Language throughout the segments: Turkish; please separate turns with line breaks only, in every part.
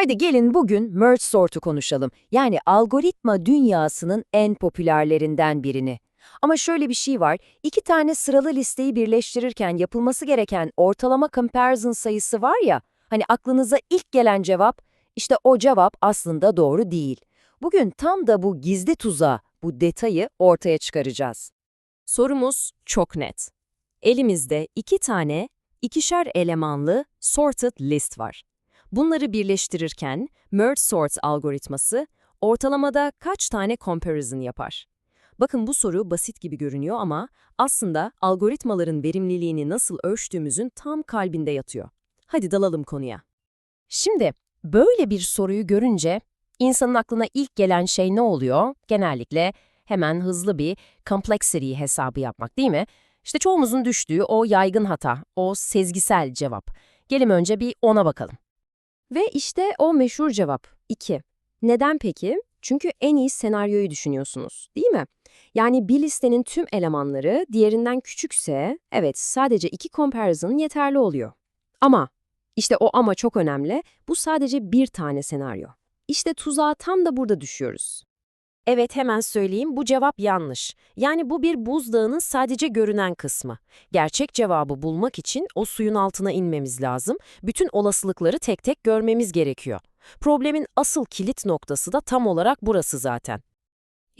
Haydi gelin bugün merge sort'u konuşalım. Yani algoritma dünyasının en popülerlerinden birini. Ama şöyle bir şey var, iki tane sıralı listeyi birleştirirken yapılması gereken ortalama comparison sayısı var ya, hani aklınıza ilk gelen cevap, işte o cevap aslında doğru değil. Bugün tam da bu gizli tuzağı, bu detayı ortaya çıkaracağız.
Sorumuz çok net. Elimizde iki tane, ikişer elemanlı sorted list var. Bunları birleştirirken merge sort algoritması ortalamada kaç tane comparison yapar? Bakın bu soru basit gibi görünüyor ama aslında algoritmaların verimliliğini nasıl ölçtüğümüzün tam kalbinde yatıyor. Hadi dalalım konuya.
Şimdi böyle bir soruyu görünce insanın aklına ilk gelen şey ne oluyor? Genellikle hemen hızlı bir complexity hesabı yapmak değil mi? İşte çoğumuzun düştüğü o yaygın hata, o sezgisel cevap. Gelin önce bir ona bakalım. Ve işte o meşhur cevap 2. Neden peki? Çünkü en iyi senaryoyu düşünüyorsunuz, değil mi? Yani bir listenin tüm elemanları diğerinden küçükse, evet sadece iki comparison yeterli oluyor. Ama, işte o ama çok önemli, bu sadece bir tane senaryo. İşte tuzağa tam da burada düşüyoruz.
Evet hemen söyleyeyim bu cevap yanlış. Yani bu bir buzdağının sadece görünen kısmı. Gerçek cevabı bulmak için o suyun altına inmemiz lazım. Bütün olasılıkları tek tek görmemiz gerekiyor. Problemin asıl kilit noktası da tam olarak burası zaten.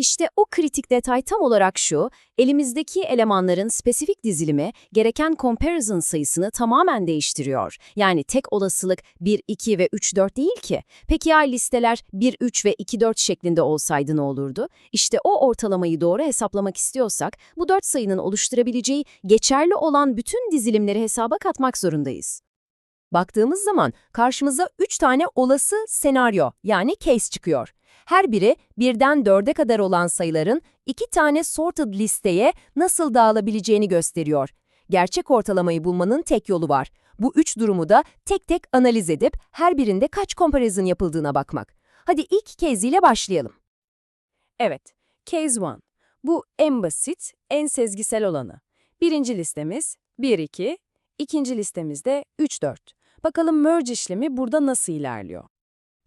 İşte o kritik detay tam olarak şu, elimizdeki elemanların spesifik dizilimi gereken comparison sayısını tamamen değiştiriyor. Yani tek olasılık 1, 2 ve 3, 4 değil ki. Peki ya listeler 1, 3 ve 2, 4 şeklinde olsaydı ne olurdu? İşte o ortalamayı doğru hesaplamak istiyorsak bu 4 sayının oluşturabileceği geçerli olan bütün dizilimleri hesaba katmak zorundayız. Baktığımız zaman karşımıza 3 tane olası senaryo yani case çıkıyor. Her biri birden dörde kadar olan sayıların iki tane sorted listeye nasıl dağılabileceğini gösteriyor. Gerçek ortalamayı bulmanın tek yolu var. Bu üç durumu da tek tek analiz edip her birinde kaç comparison yapıldığına bakmak. Hadi ilk case ile başlayalım.
Evet, Case 1. Bu en basit, en sezgisel olanı. Birinci listemiz 1-2, ikinci listemizde 3-4. Bakalım merge işlemi burada nasıl ilerliyor?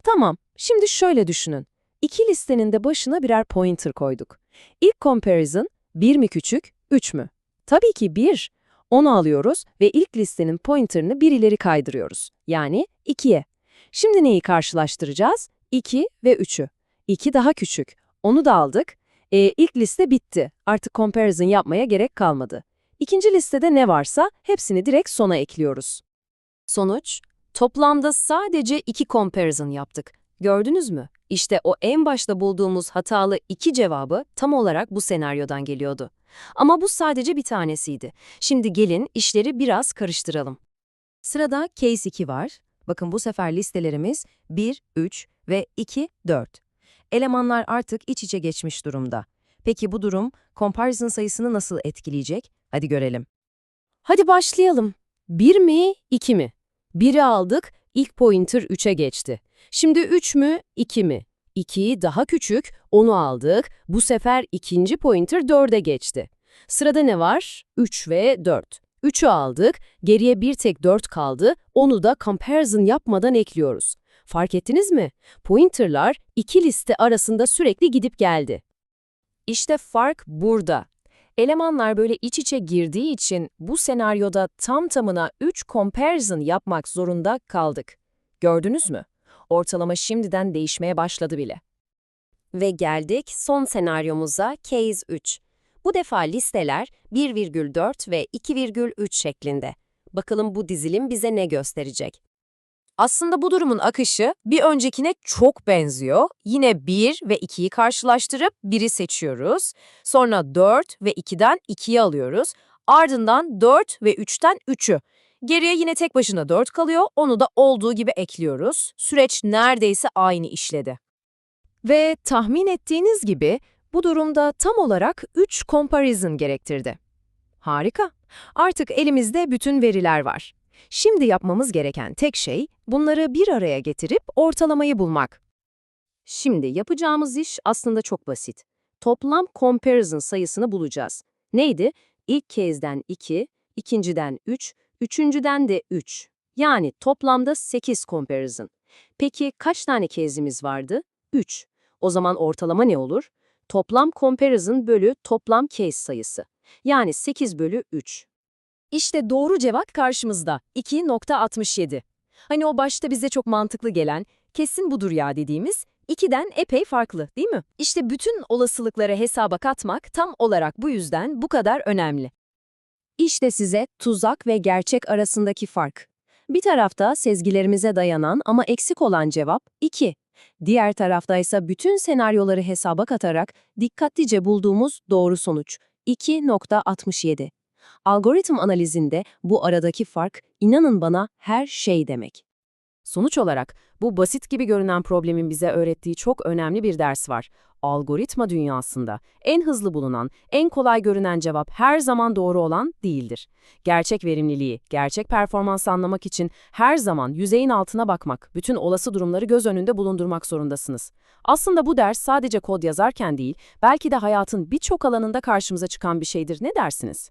Tamam, şimdi şöyle düşünün. İki listenin de başına birer pointer koyduk. İlk comparison 1 mi küçük, 3 mü? Tabii ki 1. Onu alıyoruz ve ilk listenin pointerını bir ileri kaydırıyoruz. Yani 2'ye. Şimdi neyi karşılaştıracağız? 2 ve 3'ü. 2 daha küçük. Onu da aldık. E, ilk liste bitti. Artık comparison yapmaya gerek kalmadı. İkinci listede ne varsa hepsini direkt sona ekliyoruz. Sonuç, toplamda sadece iki comparison yaptık. Gördünüz mü? İşte o en başta bulduğumuz hatalı iki cevabı tam olarak bu senaryodan geliyordu. Ama bu sadece bir tanesiydi. Şimdi gelin işleri biraz karıştıralım. Sırada case 2 var. Bakın bu sefer listelerimiz 1, 3 ve 2, 4. Elemanlar artık iç içe geçmiş durumda. Peki bu durum comparison sayısını nasıl etkileyecek? Hadi görelim. Hadi başlayalım. 1 mi, 2 mi? 1'i aldık, ilk pointer 3'e geçti. Şimdi 3 mü, 2 mi? 2'yi daha küçük, onu aldık. Bu sefer ikinci pointer 4'e geçti. Sırada ne var? 3 ve 4. 3'ü aldık, geriye bir tek 4 kaldı, onu da comparison yapmadan ekliyoruz. Fark ettiniz mi? Pointerlar iki liste arasında sürekli gidip geldi. İşte fark burada. Elemanlar böyle iç içe girdiği için bu senaryoda tam tamına 3 comparison yapmak zorunda kaldık. Gördünüz mü? Ortalama şimdiden değişmeye başladı bile. Ve geldik son senaryomuza Case 3. Bu defa listeler 1,4 ve 2,3 şeklinde. Bakalım bu dizilim bize ne gösterecek?
Aslında bu durumun akışı bir öncekine çok benziyor. Yine 1 ve 2'yi karşılaştırıp 1'i seçiyoruz. Sonra 4 ve 2'den 2'yi alıyoruz. Ardından 4 ve 3'ten 3'ü. Geriye yine tek başına 4 kalıyor, onu da olduğu gibi ekliyoruz. Süreç neredeyse aynı işledi.
Ve tahmin ettiğiniz gibi bu durumda tam olarak 3 comparison gerektirdi. Harika. Artık elimizde bütün veriler var. Şimdi yapmamız gereken tek şey bunları bir araya getirip ortalamayı bulmak. Şimdi yapacağımız iş aslında çok basit. Toplam comparison sayısını bulacağız. Neydi? İlk kezden 2, ikinciden 3, üçüncüden de 3. Yani toplamda 8 comparison. Peki kaç tane case'imiz vardı? 3. O zaman ortalama ne olur? Toplam comparison bölü toplam case sayısı. Yani 8 bölü 3.
İşte doğru cevap karşımızda. 2.67. Hani o başta bize çok mantıklı gelen, kesin budur ya dediğimiz, 2'den epey farklı değil mi? İşte bütün olasılıkları hesaba katmak tam olarak bu yüzden bu kadar önemli.
İşte size tuzak ve gerçek arasındaki fark. Bir tarafta sezgilerimize dayanan ama eksik olan cevap 2. Diğer tarafta ise bütün senaryoları hesaba katarak dikkatlice bulduğumuz doğru sonuç 2.67. Algoritm analizinde bu aradaki fark inanın bana her şey demek.
Sonuç olarak bu basit gibi görünen problemin bize öğrettiği çok önemli bir ders var. Algoritma dünyasında en hızlı bulunan, en kolay görünen cevap her zaman doğru olan değildir. Gerçek verimliliği, gerçek performansı anlamak için her zaman yüzeyin altına bakmak, bütün olası durumları göz önünde bulundurmak zorundasınız. Aslında bu ders sadece kod yazarken değil, belki de hayatın birçok alanında karşımıza çıkan bir şeydir. Ne dersiniz?